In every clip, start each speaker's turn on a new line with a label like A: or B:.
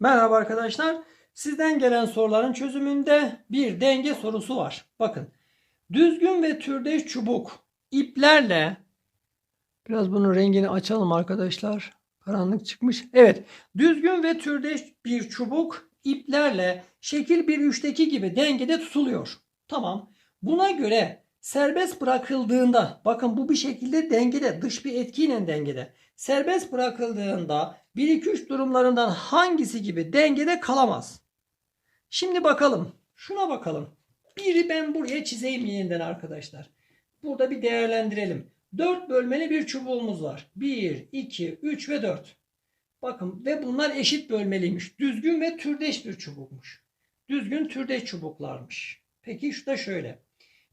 A: Merhaba arkadaşlar. Sizden gelen soruların çözümünde bir denge sorusu var. Bakın. Düzgün ve türdeş çubuk iplerle biraz bunun rengini açalım arkadaşlar. Karanlık çıkmış. Evet. Düzgün ve türdeş bir çubuk iplerle şekil 1-3'teki gibi dengede tutuluyor. Tamam. Buna göre serbest bırakıldığında bakın bu bir şekilde dengede dış bir etkiyle dengede. Serbest bırakıldığında 1-2-3 durumlarından hangisi gibi dengede kalamaz? Şimdi bakalım. Şuna bakalım. Biri ben buraya çizeyim yeniden arkadaşlar. Burada bir değerlendirelim. 4 bölmeli bir çubuğumuz var. 1, 2, 3 ve 4. Bakın ve bunlar eşit bölmeliymiş. Düzgün ve türdeş bir çubukmuş. Düzgün türdeş çubuklarmış. Peki şu da şöyle.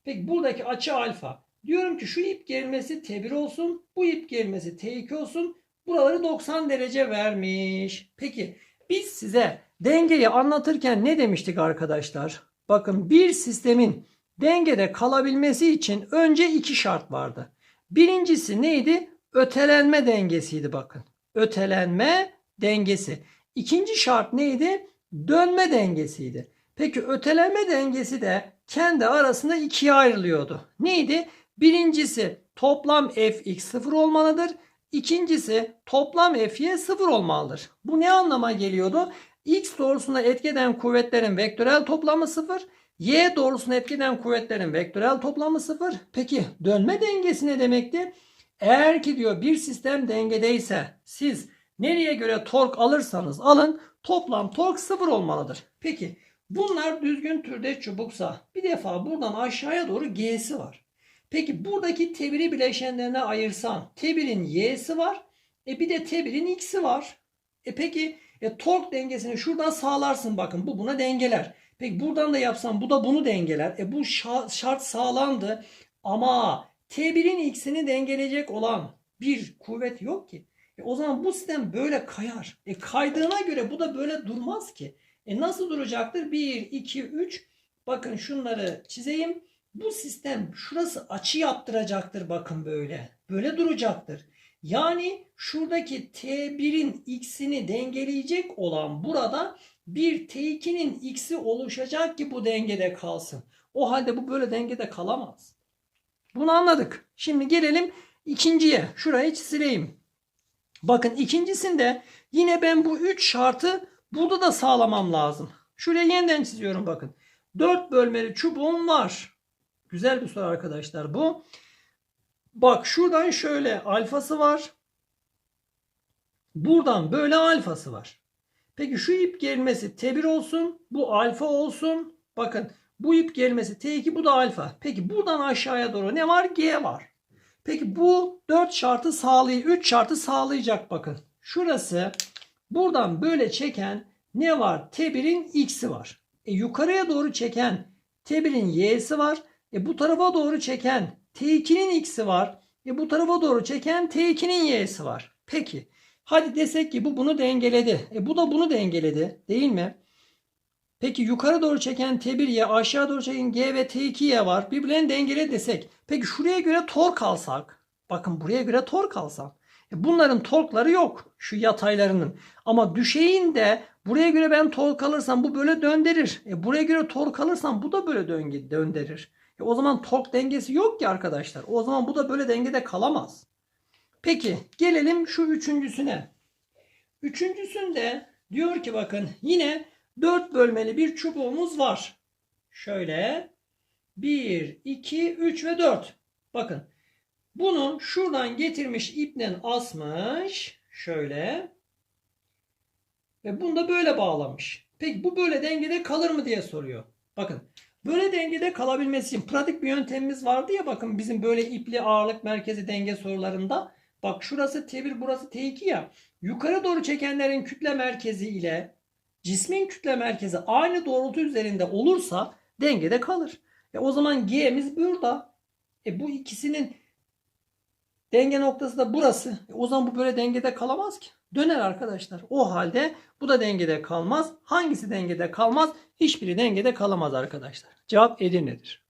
A: Peki buradaki açı alfa. Diyorum ki şu ip gerilmesi T1 olsun. Bu ip gerilmesi T2 olsun. Buraları 90 derece vermiş. Peki biz size dengeyi anlatırken ne demiştik arkadaşlar? Bakın bir sistemin dengede kalabilmesi için önce iki şart vardı. Birincisi neydi? Ötelenme dengesiydi bakın. Ötelenme dengesi. İkinci şart neydi? Dönme dengesiydi. Peki ötelenme dengesi de kendi arasında ikiye ayrılıyordu. Neydi? Birincisi toplam fx sıfır olmalıdır. İkincisi toplam fy sıfır olmalıdır. Bu ne anlama geliyordu? X doğrusuna etkeden kuvvetlerin vektörel toplamı sıfır. Y doğrusuna etkeden kuvvetlerin vektörel toplamı sıfır. Peki dönme dengesi ne demekti? Eğer ki diyor bir sistem dengedeyse siz nereye göre tork alırsanız alın toplam tork sıfır olmalıdır. Peki bunlar düzgün türde çubuksa bir defa buradan aşağıya doğru G'si var. Peki buradaki T1'i bileşenlerine ayırsan T1'in Y'si var. E bir de T1'in X'i var. E peki e, tork dengesini şuradan sağlarsın bakın bu buna dengeler. Peki buradan da yapsam bu da bunu dengeler. E bu şart sağlandı ama T1'in X'ini dengeleyecek olan bir kuvvet yok ki. E o zaman bu sistem böyle kayar. E kaydığına göre bu da böyle durmaz ki. E nasıl duracaktır? 1, 2, 3. Bakın şunları çizeyim. Bu sistem şurası açı yaptıracaktır bakın böyle. Böyle duracaktır. Yani şuradaki T1'in x'ini dengeleyecek olan burada bir T2'nin x'i oluşacak ki bu dengede kalsın. O halde bu böyle dengede kalamaz. Bunu anladık. Şimdi gelelim ikinciye. Şurayı çizileyim. Bakın ikincisinde yine ben bu üç şartı burada da sağlamam lazım. Şuraya yeniden çiziyorum bakın. 4 bölmeli çubuğum var. Güzel bir soru arkadaşlar bu. Bak şuradan şöyle alfası var. Buradan böyle alfası var. Peki şu ip gelmesi T1 olsun. Bu alfa olsun. Bakın bu ip gelmesi T2 bu da alfa. Peki buradan aşağıya doğru ne var? G var. Peki bu 4 şartı sağlay 3 şartı sağlayacak bakın. Şurası buradan böyle çeken ne var? T1'in x'i var. E, yukarıya doğru çeken T1'in y'si var. E, bu tarafa doğru çeken T2'nin x'i var. E, bu tarafa doğru çeken T2'nin y'si var. Peki. Hadi desek ki bu bunu dengeledi. E, bu da bunu dengeledi. Değil mi? Peki yukarı doğru çeken T1Y, aşağı doğru çeken G ve T2Y var. Birbirlerini dengele desek. Peki şuraya göre tork alsak. Bakın buraya göre tork alsam. E bunların torkları yok. Şu yataylarının. Ama düşeyin de buraya göre ben tork alırsam bu böyle döndürür. E buraya göre tork alırsam bu da böyle döngü döndürür. E o zaman tork dengesi yok ki arkadaşlar. O zaman bu da böyle dengede kalamaz. Peki gelelim şu üçüncüsüne. Üçüncüsünde diyor ki bakın yine 4 bölmeli bir çubuğumuz var. Şöyle 1, 2, 3 ve 4. Bakın bunu şuradan getirmiş ipnen asmış. Şöyle. Ve bunu da böyle bağlamış. Peki bu böyle dengede kalır mı diye soruyor. Bakın böyle dengede kalabilmesi için pratik bir yöntemimiz vardı ya bakın bizim böyle ipli ağırlık merkezi denge sorularında. Bak şurası T1 burası T2 ya. Yukarı doğru çekenlerin kütle merkezi ile cismin kütle merkezi aynı doğrultu üzerinde olursa dengede kalır. E o zaman G'miz burada. E bu ikisinin denge noktası da burası. E o zaman bu böyle dengede kalamaz ki. Döner arkadaşlar. O halde bu da dengede kalmaz. Hangisi dengede kalmaz? Hiçbiri dengede kalamaz arkadaşlar. Cevap Edirne'dir.